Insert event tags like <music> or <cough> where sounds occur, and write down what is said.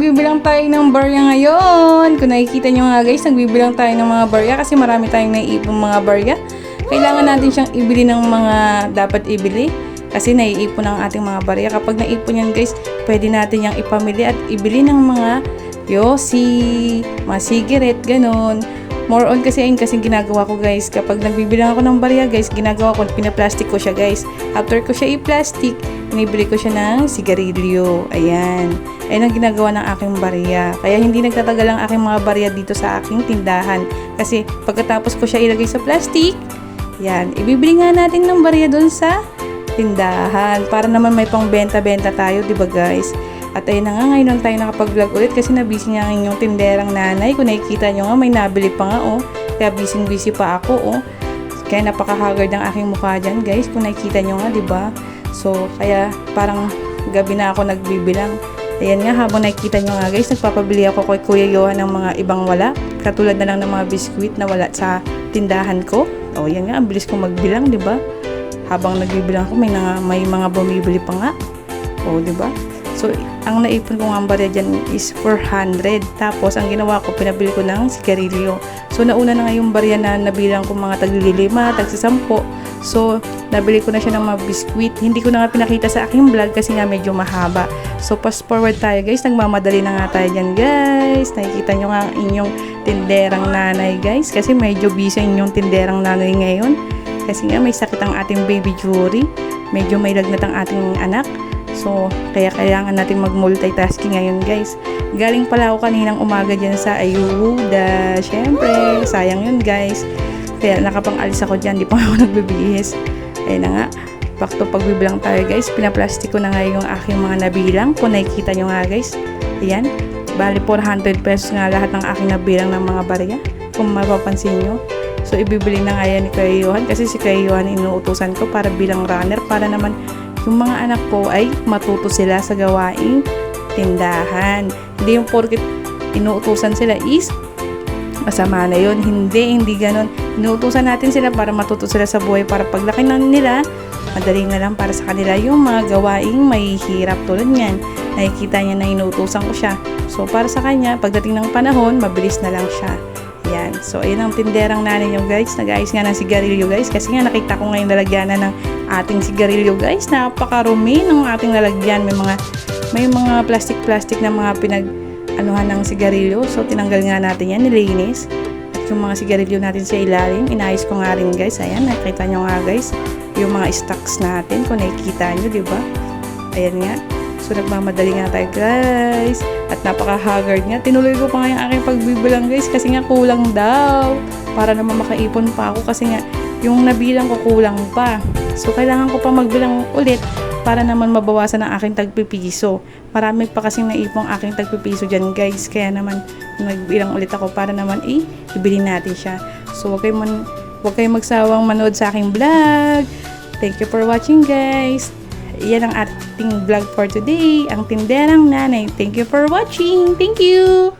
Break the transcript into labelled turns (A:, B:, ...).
A: Magbibilang tayo ng barya ngayon. Kung nakikita nyo nga guys, nagbibilang tayo ng mga barya kasi marami tayong naiipong mga barya. Kailangan natin siyang ibili ng mga dapat ibili kasi naiipon ang ating mga barya. Kapag naipon yan guys, pwede natin yung ipamili at ibili ng mga yosi, mga cigarette, ganun. More on kasi ayun kasi ginagawa ko guys. Kapag nagbibilang ako ng barya guys, ginagawa ko, pinaplastic ko siya guys. After ko siya i-plastic, binibili ko siya ng sigarilyo. Ayan. Ayan ang ginagawa ng aking barya. Kaya hindi nagtatagal ang aking mga barya dito sa aking tindahan. Kasi pagkatapos ko siya ilagay sa plastic, yan, ibibili nga natin ng barya doon sa tindahan para naman may pangbenta-benta tayo, 'di ba guys? At ayun na nga, ngayon lang tayo nakapag-vlog ulit kasi nabisi nga inyong tinderang nanay. Kung nakikita nyo nga, may nabili pa nga oh. Kaya busy-busy pa ako oh. Kaya napaka-haggard ang aking mukha dyan guys. Kung nakikita nyo nga, di ba? So, kaya parang gabi na ako nagbibilang. Ayan nga, habang nakikita nyo nga guys, nagpapabili ako kay Kuya Johan ng mga ibang wala. Katulad na lang ng mga biskuit na wala sa tindahan ko. O, yan nga, ang bilis kong magbilang, di ba? Habang nagbibilang ako, may, nga, may mga bumibili pa nga. O, di ba? So, ang naipon ko nga ang barya dyan is 400. Tapos, ang ginawa ko, pinabili ko ng sigarilyo. So, nauna na nga yung barya na nabilang ko mga taglilima, tagsisampo. So, nabili ko na siya ng mga biskuit. Hindi ko na nga pinakita sa aking vlog kasi nga medyo mahaba. So, fast forward tayo guys. Nagmamadali na nga tayo dyan guys. Nakikita nyo nga ang inyong tinderang nanay guys. Kasi medyo busy ang inyong tinderang nanay ngayon. Kasi nga may sakit ang ating baby Jury. Medyo may lagnat ang ating anak. So, kaya kailangan natin mag-multitasking ngayon, guys. Galing pala ako kaninang umaga dyan sa Ayuda. Siyempre, sayang yun, guys. Kaya nakapang-alis ako dyan, di pa <laughs> ako nagbibihis. Ayun na nga, back to pagbibilang tayo, guys. Pinaplastic ko na nga yung aking mga nabilang. Kung nakikita nyo nga, guys. Ayan. Bali, 400 pesos nga lahat ng aking nabilang ng mga barya. Kung mapapansin nyo. So, ibibili na nga yan ni Kuya Johan kasi si Kuya Johan inuutusan ko para bilang runner para naman yung mga anak ko ay matuto sila sa gawaing tindahan. Hindi yung porket inuutusan sila is masama na yon Hindi, hindi ganon. Inuutusan natin sila para matuto sila sa buhay para paglaki na nila, madali na lang para sa kanila yung mga gawaing may hirap tulad niyan. Nakikita niya na inuutusan ko siya. So, para sa kanya, pagdating ng panahon, mabilis na lang siya. Yan. So, ayun ang tinderang nanay nyo guys. Nag-ayos nga ng sigarilyo guys. Kasi nga nakita ko ngayon lalagyanan ng ating sigarilyo guys. Napakarumi ng ating lalagyan. May mga may mga plastic-plastic na mga pinag anuhan ng sigarilyo. So, tinanggal nga natin yan. Nilinis. Yung mga sigarilyo natin sa ilalim, inayos ko nga rin guys. Ayan, nakita nyo nga guys. Yung mga stocks natin. Kung nakikita nyo, di ba? Ayan nga. So, nagmamadali nga tayo, guys. At napaka-haggard nga. Tinuloy ko pa nga yung aking pagbibilang, guys, kasi nga kulang daw. Para naman makaipon pa ako kasi nga yung nabilang ko kulang pa. So, kailangan ko pa magbilang ulit para naman mabawasan ang aking tagpipiso. Marami pa kasing naipong aking tagpipiso dyan, guys. Kaya naman, nagbilang ulit ako para naman, eh, ibili natin siya. So, huwag kayong, man, huwag kayong magsawang manood sa aking vlog. Thank you for watching, guys yan ang ating vlog for today, ang tinderang nanay. Thank you for watching. Thank you!